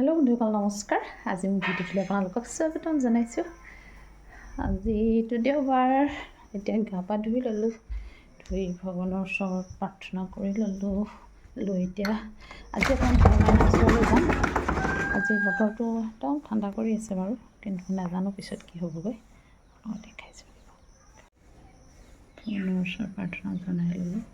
Hello বন্ধুসকল নমস্কাৰ আজি মোৰ ভিডিঅ'টোলৈ আপোনালোকক স্বাগতম জনাইছোঁ আজিটো দেওবাৰ এতিয়া গা পা ধুই ল'লোঁ ধুই ভগৱানৰ ওচৰত প্ৰাৰ্থনা কৰি ল'লোঁ লৈ এতিয়া আজি অকণমান ভগৱানৰ ওচৰলৈ যাম আজি বতৰটো একদম ঠাণ্ডা কৰি আছে বাৰু কিন্তু নাজানো পিছত কি হ'বগৈ মই দেখাইছোঁ ভগৱানৰ ওচৰত প্ৰাৰ্থনা জনাই ল'লোঁ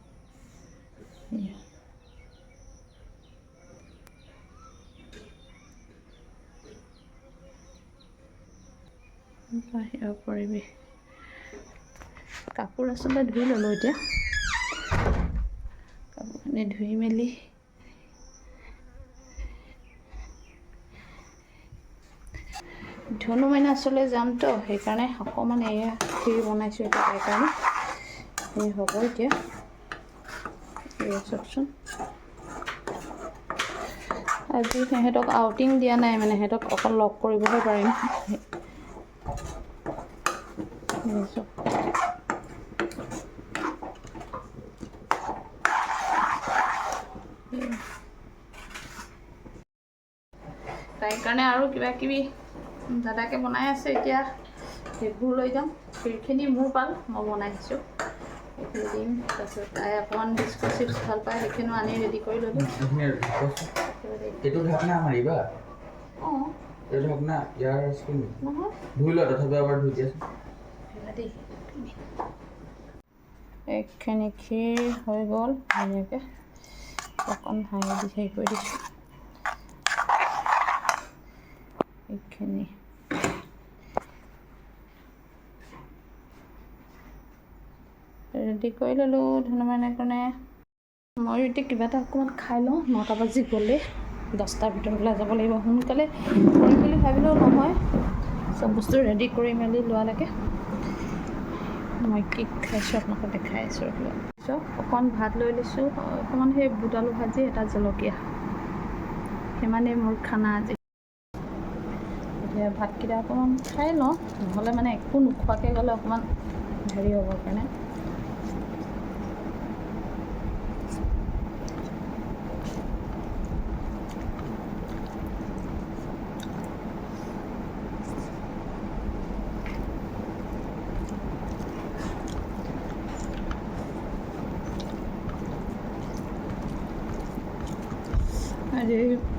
বাহিৰৰ পৰিৱেশ। কাপোৰ আচলতে ধুই ল'লোঁ এতিয়া। কাপোৰখিনি ধুই মেলি ধনু মাইনা আচলতে যামতো সেইকাৰণে অকণমান এয়া খীৰ বনাইছোঁ এতিয়া তাইৰ কাৰণে সেই হ'ব এতিয়া। চাওকচোন। আজি সিহঁতক আউটিং দিয়া নাই মানে সিহঁতক অকল লগ কৰিবহে পাৰিম দিছোঁ তাইৰ কাৰণে আৰু কিবা কিবি দাদাকে বনাই আছে এতিয়া। সেইবোৰ লৈ যাম। সেইখিনি মোৰ পাল মই বনাই দিছোঁ সেইখিনি দিম। তাৰপিছত তাই অকণমান বিস্কুট চিপ্ছ ভাল পায় সেইখিনিও আনি ৰেডি কৰি ল'লোঁ এইটো ঢাকনা মাৰিবা অঁ। এইটো ঢাকনা ইয়াৰ স্কিন নহয়। ধুই লোৱা তথাপি এবাৰ ধুই দিয়াচোন এইখিনি ক্ষীৰ হৈ গ'ল ধুনীয়াকৈ। অকণ হাঁহি দি হেৰি কৰি দিছোঁ। এইখিনি ৰেডি কৰি ল'লোঁ ধনুমানৰ কাৰণে মই এতিয়া কিবা এটা অকণমান খাই লওঁ নটা বাজি গ'লে দহটাৰ ভিতৰত ওলাই যাব লাগিব। সোনকালে কৰিম বুলি ভাবিলেও নহয়। চব বস্তু ৰেডি কৰি মেলি লোৱালৈকে। মই কি খাইছোঁ আপোনালোকক দেখাই আছোঁ ৰখিব। অকণমান ভাত লৈ লৈছোঁ অকণমান সেই বুট আলু ভাজি এটা জলকীয়া। সিমানেই মোৰ খানা আজি। এতিয়া ভাতকেইটা অকণমান খাই লওঁ নহ'লে মানে একো নোখোৱাকৈ গ'লে অকণমান হেৰি হ'বৰ কাৰণে। আজি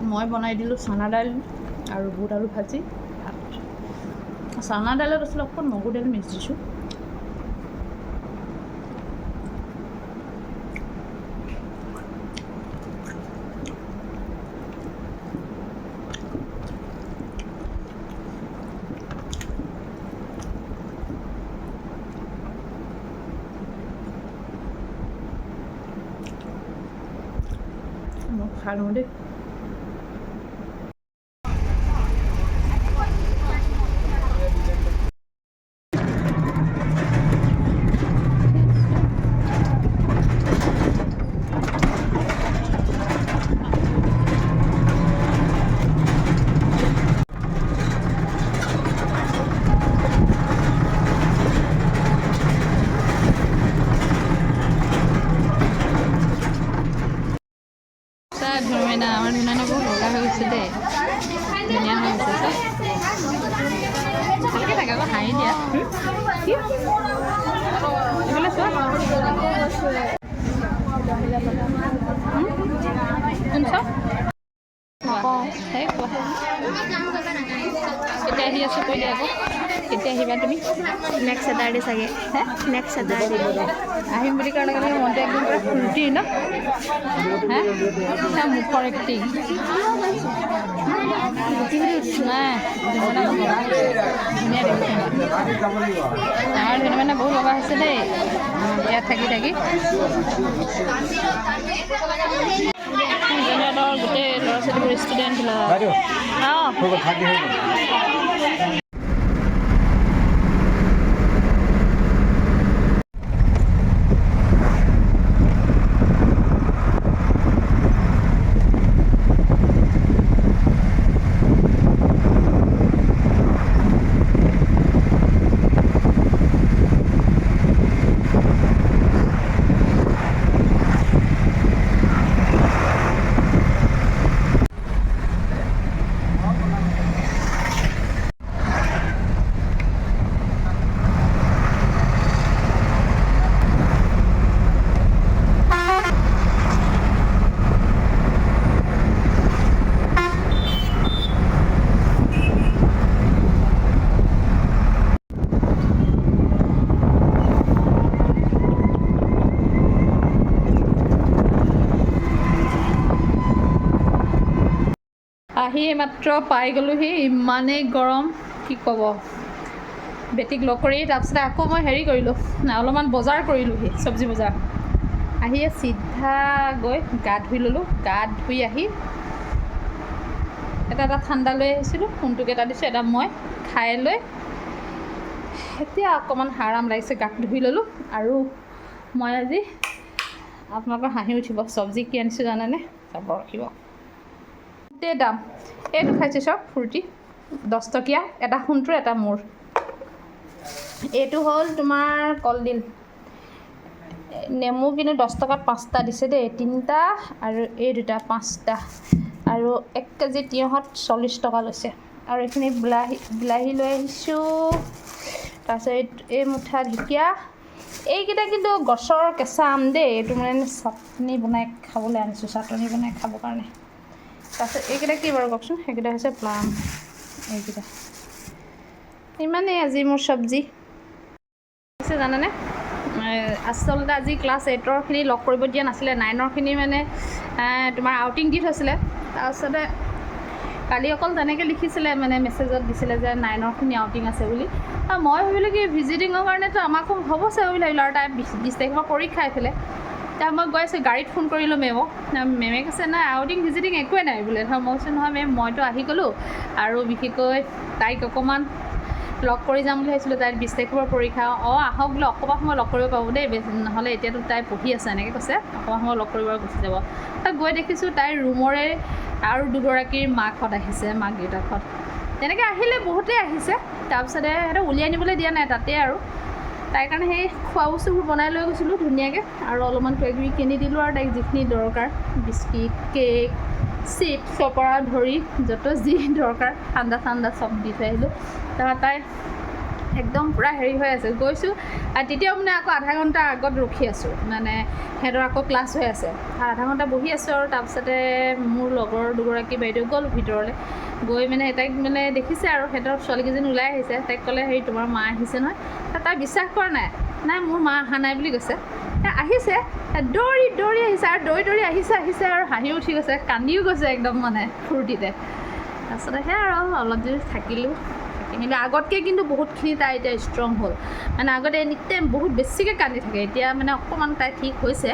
মই বনাই দিলোঁ চানা দাইল আৰু বুট আলু ভাজি। চানা দাইলত আচলতে অকণ মগু দাইল মিক্স দিছোঁ। খাই লওঁ দেই। চাই ধৰ্মেনা আমাৰ ধুনীয়া বহুত বগা হৈ গৈছে দেই ধুনীয়া হৈ গৈছে চাই ভালকৈ থাকে আকৌ হাঁহি দিয়া। কি? এইফালে চোৱা কোন চাওক সেই কোৱা কেতিয়া আহি আছোঁ কৈ দিয়া আকৌ কেতিয়া আহিবা তুমি নেক্সট ছেটাৰডে চাগে হে নেক্সট ছেটাৰডে আহিম বুলি কাৰণে কাৰণে মনটো একদম পূৰা ফূৰ্তি ন হে মুখৰ এক্টিং নাই ধুনীয়া বগা হৈছে ধুনীয়া দেখিছে আমাৰ ধুনীয়া মানে বহুত বগা হৈছে দেই ইয়াত থাকি থাকি গোটেই ল'ৰা ছোৱালীবোৰ ষ্টুডেণ্ট অঁ আহি এইমাত্ৰ পাই গ'লোহি। ইমানেই গৰম কি ক'ব। বেটিক লগ কৰি তাৰপিছতে আকৌ মই হেৰি কৰিলোঁ অলপমান বজাৰ কৰিলোঁহি চব্জি বজাৰ। আহি চিধা গৈ গা ধুই ল'লোঁ গা ধুই আহি এটা এটা ঠাণ্ডা লৈ আহিছিলোঁ ফোনটোকে এটা দিছোঁ এটা মই খাই লৈ এতিয়া অকণমান আৰাম লাগিছে গাত ধুই ল'লোঁ আৰু মই আজি আপোনালোকৰ হাঁহি উঠিব চব্জি কি আনিছোঁ জানেনে? চাব ৰাখিব গোটেই দাম। এইটো খাইছোঁ চাওক ফ্ৰুটি দহ টকীয়া এটা সোণটোৰ এটা মোৰ। এইটো হ'ল তোমাৰ কলডিল। নেমু কিন্তু দহ টকাত পাঁচটা দিছে দেই তিনিটা আৰু এই দুটা পাঁচটা। আৰু এক কেজি তিয়ঁহত চল্লিছ টকা লৈছে। আৰু এইখিনি বিলাহী বিলাহী লৈ আহিছোঁ। তাৰপিছত এই- এই মুঠা ঢেকীয়া। এইকেইটা কিন্তু গছৰ কেঁচা আম দেই এইটো মানে চাটনি বনাই খাবলৈ আনিছোঁ চাটনি বনাই খাবৰ কাৰণে। তাৰপিছত এইকেইটা কি বাৰু কওকচোন? সেইকেইটা হৈছে প্লাম। এইকেইটা। ইমানেই আজি মোৰ চব্জি। জানেনে? আচলতে আজি ক্লাছ এইটৰখিনি লগ কৰিব দিয়া নাছিলে। নাইনৰখিনি মানে তোমাৰ আউটিং দি থৈছিলে। তাৰপিছতে কালি অকল তেনেকৈ লিখিছিলে মানে মেছেজত দিছিলে যে নাইনৰখিনি আউটিং আছে বুলি। মই ভাবিলোঁ কি ভিজিটিঙৰ কাৰণেতো আমাকো হ'ব চাগে বুলি ভাবিলোঁ। আৰু তাই বিছ তাৰিখৰ পৰা পৰীক্ষা এইফালে। তাৰ মই গৈ আছোঁ গাড়ীত ফোন কৰিলোঁ মেমক। মেমে কৈছে নাই আউটিং ভিজিটিং একোৱে নাই বোলে। ধৰ মই কৈছোঁ নহয় মেম মইতো আহি গ'লোঁ আৰু বিশেষকৈ তাইক অকণমান লগ কৰি যাম বুলি ভাবিছিলোঁ। তাইৰ বিছ তাৰিখৰ পৰা পৰীক্ষা। অঁ আহক বোলে অকণমান সময় লগ কৰিব পাব দেই। নহ'লে এতিয়াতো তাই পঢ়ি আছে এনেকৈ কৈছে। অকণমান সময় লগ কৰিব গুচি যাব। তাত গৈ দেখিছোঁ তাইৰ ৰুমৰে আৰু দুগৰাকীৰ মাকহঁত আহিছে মাক দেউতাকহঁত। তেনেকৈ আহিলে বহুতেই আহিছে। তাৰপিছতে সিহঁতক উলিয়াই নিবলৈ দিয়া নাই তাতে আৰু। তাইৰ কাৰণে সেই খোৱা বস্তুবোৰ বনাই লৈ গৈছিলোঁ ধুনীয়াকৈ আৰু অলপমান কিবা কিবি কিনি দিলোঁ আৰু তাইক যিখিনি দৰকাৰ বিস্কিট কেক চিপছৰ পৰা ধৰি য'ত যি দৰকাৰ ঠাণ্ডা ঠাণ্ডা চব দি থৈ আহিলোঁ। তাৰপৰা তাই একদম পূৰা হেৰি হৈ আছে। গৈছোঁ। আৰু তেতিয়াও মানে আকৌ আধা ঘণ্টা আগত ৰখি আছোঁ। মানে সিহঁতৰ আকৌ ক্লাছ হৈ আছে। আধা ঘণ্টা বহি আছোঁ আৰু তাৰপিছতে মোৰ লগৰ দুগৰাকী বাইদেউ গ'ল ভিতৰলৈ। গৈ মানে তাইক মানে দেখিছে আৰু সিহঁতৰ ছোৱালীকেইজনী ওলাই আহিছে। তাইক ক'লে হেৰি তোমাৰ মা আহিছে নহয়? তাই বিশ্বাস কৰা নাই। নাই মোৰ মা অহা নাই বুলি কৈছে। আহিছে। দৌৰি দৌৰি আহিছে আৰু দৌৰি দৌৰি আহিছে আহিছে আৰু হাঁহি উঠি গৈছে। কান্দিও গৈছে একদম মানে ফূৰ্তিতে। তাৰপিছতে সেয়া আৰু অলপ দেৰি থাকিলোঁ। মেলি আগতকৈ কিন্তু বহুতখিনি তাই এতিয়া ষ্ট্ৰং হ'ল। মানে আগতে এনি টাইম বহুত বেছিকৈ কান্দি থাকে এতিয়া মানে অকণমান তাই ঠিক হৈছে।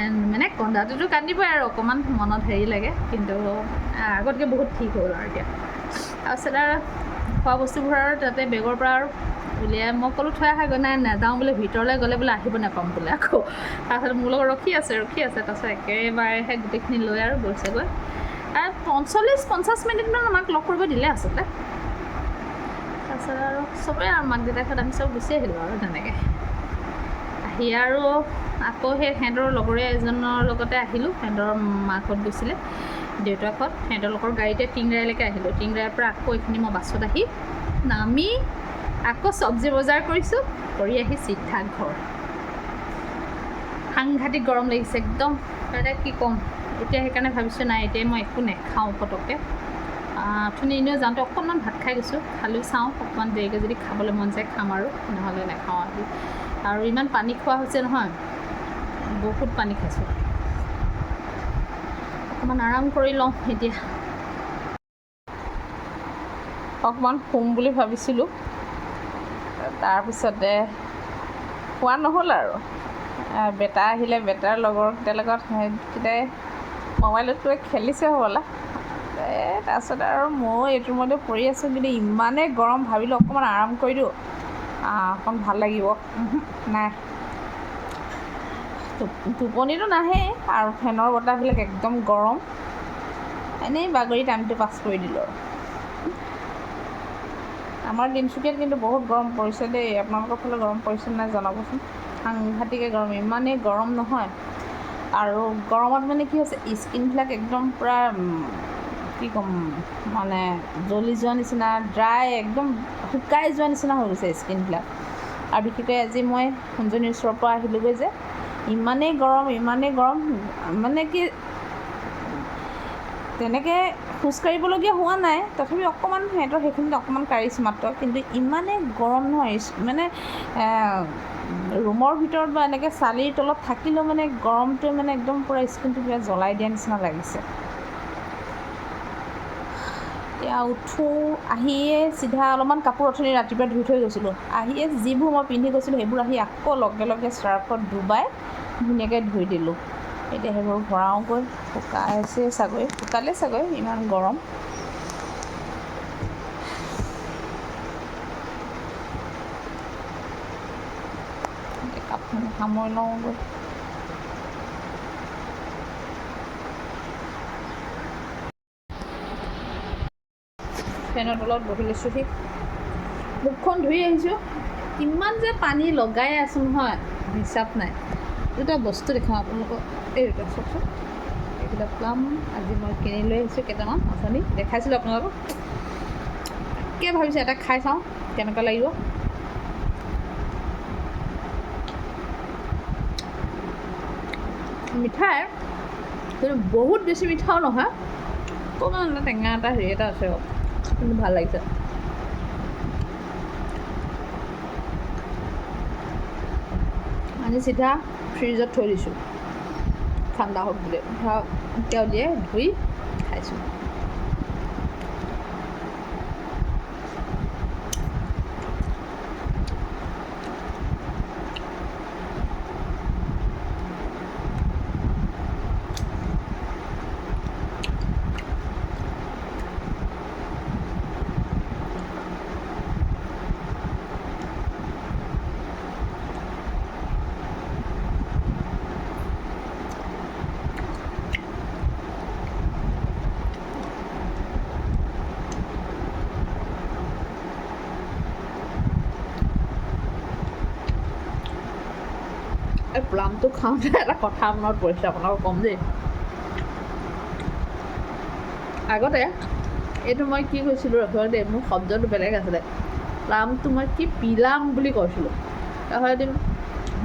এণ্ড মানে কন্দাটোতো কান্দিবই আৰু অকণমান মনত হেৰি লাগে কিন্তু আহ, আগতকৈ বহুত ঠিক হ'ল আৰু এতিয়া। তাৰপিছত আৰু খোৱা বস্তুবোৰ আৰু তাতে বেগৰ পৰা আৰু উলিয়াই মই ক'লোঁ থৈ আহাগৈ নাই নাযাওঁ বোলে ভিতৰলৈ গ'লে বোলে আহিব নাপাম বোলে আকৌ। তাৰপিছত মোৰ লগত ৰখি আছে ৰখি আছে তাৰপিছত একেবাৰেহে গোটেইখিনি লৈ আৰু গৈছেগৈ। আৰু পঞ্চল্লিছ পঞ্চাছ মিনিটমান আমাক লগ কৰিব দিলে আচলতে। তাৰপিছত আৰু চবেই আৰু মাক দেউতাকহঁত আমি চব গুচি আহিলোঁ আৰু তেনেকৈ। আহি আৰু আকৌ সেই সিহঁতৰ লগৰে এজনৰ লগতে আহিলোঁ সিহঁতৰ মাকহঁত গৈছিলে দেউতাকহঁত লগৰ গাড়ীতে টিংৰাইলৈকে আহিলোঁ। টিংৰাইৰ পৰা আকৌ এইখিনি মই বাছত আহি নামি আকৌ চব্জি বজাৰ কৰিছোঁ কৰি আহি চিধা ঘৰ। সাংঘাতিক গৰম লাগিছে একদম। তাতে কি ক'ম? এতিয়া সেইকাৰণে ভাবিছোঁ নাই এতিয়া মই একো নেখাওঁ পটককৈ অথনি এনেও যাওঁতে অকণমান ভাত খাই গৈছোঁ খালেও চাওঁ অকণমান দেৰিকৈ যদি খাবলৈ মন যায় খাম আৰু নহ'লে নাখাওঁ আজি। আৰু ইমান পানী খোৱা হৈছে নহয় বহুত পানী খাইছোঁ। অকণমান আৰাম কৰি লওঁ এতিয়া। অকণমান শুম বুলি ভাবিছিলোঁ। তাৰপিছতে খোৱা নহ'ল আৰু। বেটা আহিলে বেটাৰ লগৰকেইটাৰ লগত সিহঁতকেইটাই মোবাইলত কিবা খেলিছে হ'বলা। এই তাৰপিছত আৰু ময়ো এইটো ৰুমতে পৰি আছোঁ কিন্তু ইমানেই গৰম ভাবিলোঁ অকণমান আৰাম কৰি দিওঁ। অকণ ভাল লাগিব। নাই। টোপ- টোপনিটো নাহেই আৰু ফেনৰ বতাহবিলাক একদম গৰম। এনেই বাগৰি টাইমটো পাছ কৰি দিলোঁ আমাৰ তিনিচুকীয়াত কিন্তু বহুত গৰম পৰিছে দেই। আপোনালোকৰ ফালে গৰম পৰিছে নাই জনাবচোন। সাংঘাতিকে গৰম ইমানেই গৰম নহয়। আৰু গৰমত মানে কি হৈছে স্কিনবিলাক একদম পূৰা কি ক'ম মানে জ্বলি যোৱা নিচিনা ড্ৰাই একদম শুকাই যোৱা নিচিনা হৈ গৈছে স্কিনবিলাক আৰু বিশেষকৈ আজি মই সোণজনীৰ ওচৰৰ পৰা আহিলোঁগৈ যে ইমানেই গৰম ইমানেই গৰম মানে কি তেনেকৈ খোজকাঢ়িবলগীয়া হোৱা নাই তথাপি অকণমান সিহঁতৰ সেইখিনিত অকণমান কাঢ়িছোঁ মাত্ৰ কিন্তু ইমানেই গৰম নহয় মানে ৰুমৰ ভিতৰত বা এনেকৈ চালিৰ তলত থাকিলেও মানে গৰমটোৱে মানে একদম পূৰা স্কিনটো কিবা জ্বলাই দিয়া নিচিনা লাগিছে। এতিয়া উঠোঁ আহিয়ে চিধা অলপমান কাপোৰ অথনি ৰাতিপুৱা ধুই থৈ গৈছিলোঁ। আহিয়ে যিবোৰ মই পিন্ধি গৈছিলোঁ সেইবোৰ আহি আকৌ লগে লগে চাৰ্ফত ডুবাই ধুনীয়াকৈ ধুই দিলোঁ। এতিয়া সেইবোৰ ভৰাওঁগৈ শুকাইছে চাগৈ শুকালে চাগৈ ইমান গৰম। কাপোৰ সামৰি লওঁগৈ। ফেনৰ তলত বহি লৈছোঁহি। মুখখন ধুই আহিছোঁ। কিমান যে পানী লগাই আছোঁ নহয় হিচাপ নাই। দুটা বস্তু দেখাওঁ আপোনালোকক। এই দুটা চাওকচোন। এইকেইটা প্লাম আজি মই কিনি লৈ আহিছোঁ কেইটামান অথনি দেখাইছিলোঁ আপোনালোকক। তাকে ভাবিছোঁ এটা খাই চাওঁ কেনেকুৱা লাগিব। মিঠাই কিন্তু বহুত বেছি মিঠাও নহয়। অকণমান টেঙা এটা হেৰি এটা আছে আৰু কিন্তু ভাল লাগিছে। আনি চিধা ফ্ৰিজত থৈ দিছোঁ। ঠাণ্ডা হওক বুলি। ধৰক এতিয়া উলিয়াই ধুই খাইছোঁ। প্লামটো খাওঁতে এটা কথা মনত পৰিছে আপোনালোকক ক'ম দেই। আগতে এইটো মই কি কৈছিলোঁ ৰখিব দেই মোৰ শব্দটো বেলেগ আছিলে। প্লামটো মই কি পিলাম বুলি কৈছিলোঁ। এদিন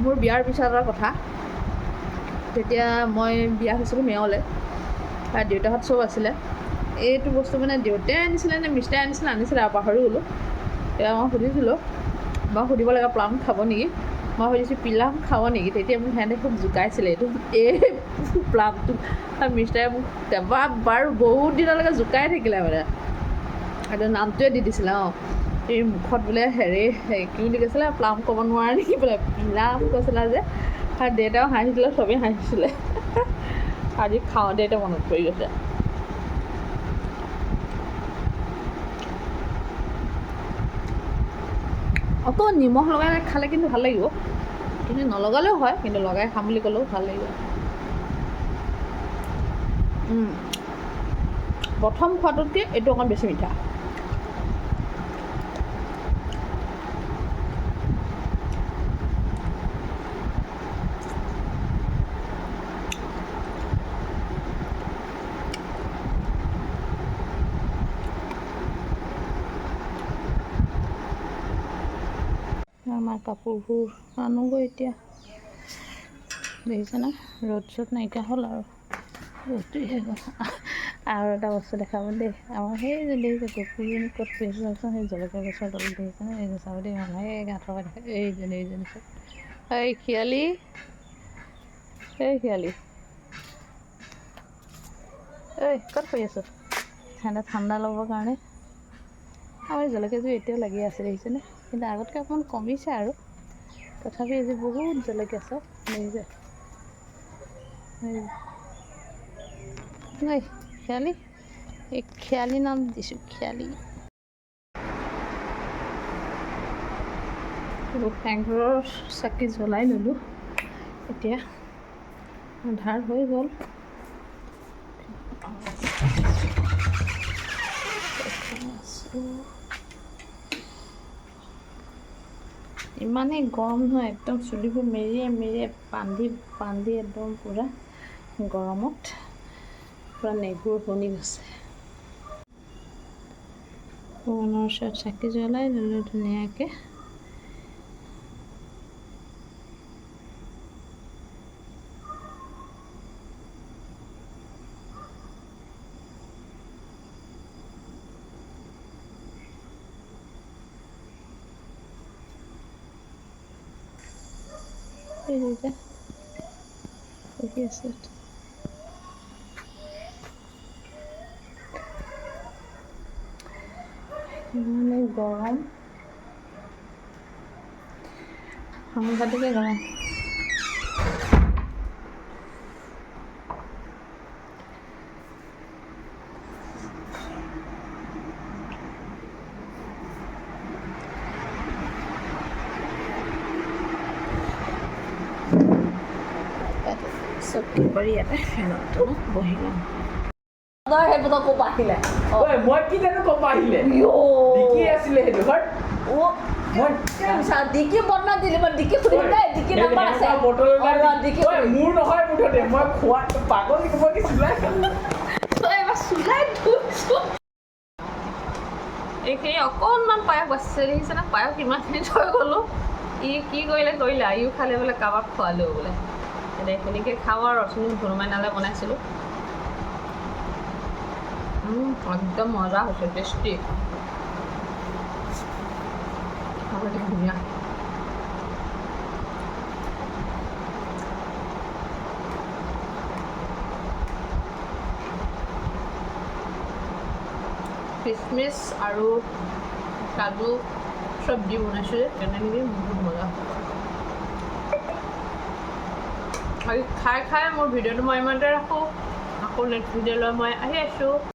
মোৰ বিয়াৰ পিছৰ কথা। তেতিয়া মই বিয়া হৈছিলোঁ মেয়লৈ আৰু দেউতাহঁত চব আছিলে। এইটো বস্তু মানে দেউতাই আনিছিলে নে মিষ্টাই আনিছিলে আনিছিলে আৰু পাহৰি গ'লোঁ। তেতিয়া মই সুধিছিলোঁ মই সুধিব লাগে প্লাম খাব নেকি? সুধিছোঁ পিলাম খাব নেকি তেতিয়া মোক সিহঁতে খুব জোকাইছিলে। এইটো এই প্লামটো আৰু মিষ্টাৰে মোক কেইবা বাৰু বহুত দিনলৈকে জোকাই থাকিলে মানে। এইটো নামটোৱে দি দিছিলে, অঁ। এই মুখত বোলে হেৰি কি বুলি কৈছিলে, প্লাম ক'ব নোৱাৰে নেকি বোলে। পিলাম কৈছিলে যে। আৰু দেউতাও হাঁহিছিলে চবেই হাঁহিছিলে আজি খাওঁতে এতিয়া মনত পৰি গৈছে। অকণ নিমখ লগাই খালে কিন্তু ভাল লাগিব। কিন্তু নলগালেও হয় কিন্তু লগাই খাম বুলি ক'লেও ভাল লাগিব। প্ৰথম খোৱাটোতকৈ এইটো অকণ বেছি মিঠা। আমাৰ কাপোৰবোৰ আনোগৈ এতিয়া। দেখিছেনে? ৰ'দ চ'দ নাইকিয়া হ'ল আৰু। কথা আৰু এটা বস্তু দেখাব দেই। আমাৰ সেই দেখিছে কুকুৰজনী ক'ত ফুৰিছে চাওকচোন সেই জলকীয়া গছৰ তলত দেখিছেনে এই চাব দেই মানুহে এই গাঁত থাকে এইজনী এইজনী চাওক এই শিয়ালি। এই শিয়ালি। ঐ ক'ত ফুৰি আছ? ঠাণ্ডা ঠাণ্ডা ল'বৰ কাৰণে। আমাৰ এই জলকীয়াজোৰ এতিয়াও লাগি আছে দেখিছেনে? কিন্তু আগতকৈ অকণমান কমিছে আৰু। তথাপি আজি বহুত জলকীয়া চব ঐ খিয়ালি? এই খিয়ালি নাম দিছোঁ খিয়ালি। ফেংঘৰৰ চাকি জ্বলাই ল'লোঁ। এতিয়া আন্ধাৰ হৈ গ'ল। ইমানেই গৰম নহয় একদম চুলিবোৰ মেৰিয়াই মেৰিয়াই বান্ধি বান্ধি একদম পূৰা গৰমত, পূৰা নেগুৰ বনি গৈছে। পুৰণৰ ওচৰত চাকি জ্বলাই ল'লোঁ ধুনীয়াকৈ। বহি আছে ইমানে গৰম সাংঘাতিকে গৰম চব কি কৰি ইয়াতে ফেনত তলত তই পৰা আহিলে? ঐ মই কি জানো ক'ব আহিলে? ডিকি আছিলে সেইটো হট। মই ডিকি বৰ্ণনা দিলি মই ডিকি সুধিম দেই ডিকি নাম্বাৰ আছে। সেনেকুৱা বটল এটা অ, দি- ডিকি ঐ, মোৰ নহয় মুঠতে মই খোৱা পাগল মই কি চুলাই খালো তই এবাৰ চুলাই ধুইছো এইখিনি অকণমান পায়স বাচিছে দেখিছেনে? পায়স কিমানখিনি থৈ গ'লোঁ। ই কি কৰিলে কৰিলে? ইও খালে বোলে কাৰোবাক খোৱালেও বোলে। এতিয়া এইখিনিকে খাওঁ আৰু ৰচুন হনুমানালে বনাইছিলোঁ। উম, একদম মজা হৈছে টেষ্টি খাবলৈ ধুনীয়া। কিচমিচ আৰু কাজু চব্জি বনাইছোঁ তেনেকৈ খাই খাই মোৰ ভিডিঅ'টো মই ইমানতে ৰাখোঁ। আকৌ নেক্সট ভিডিঅ'লৈ মই আহি আছোঁ।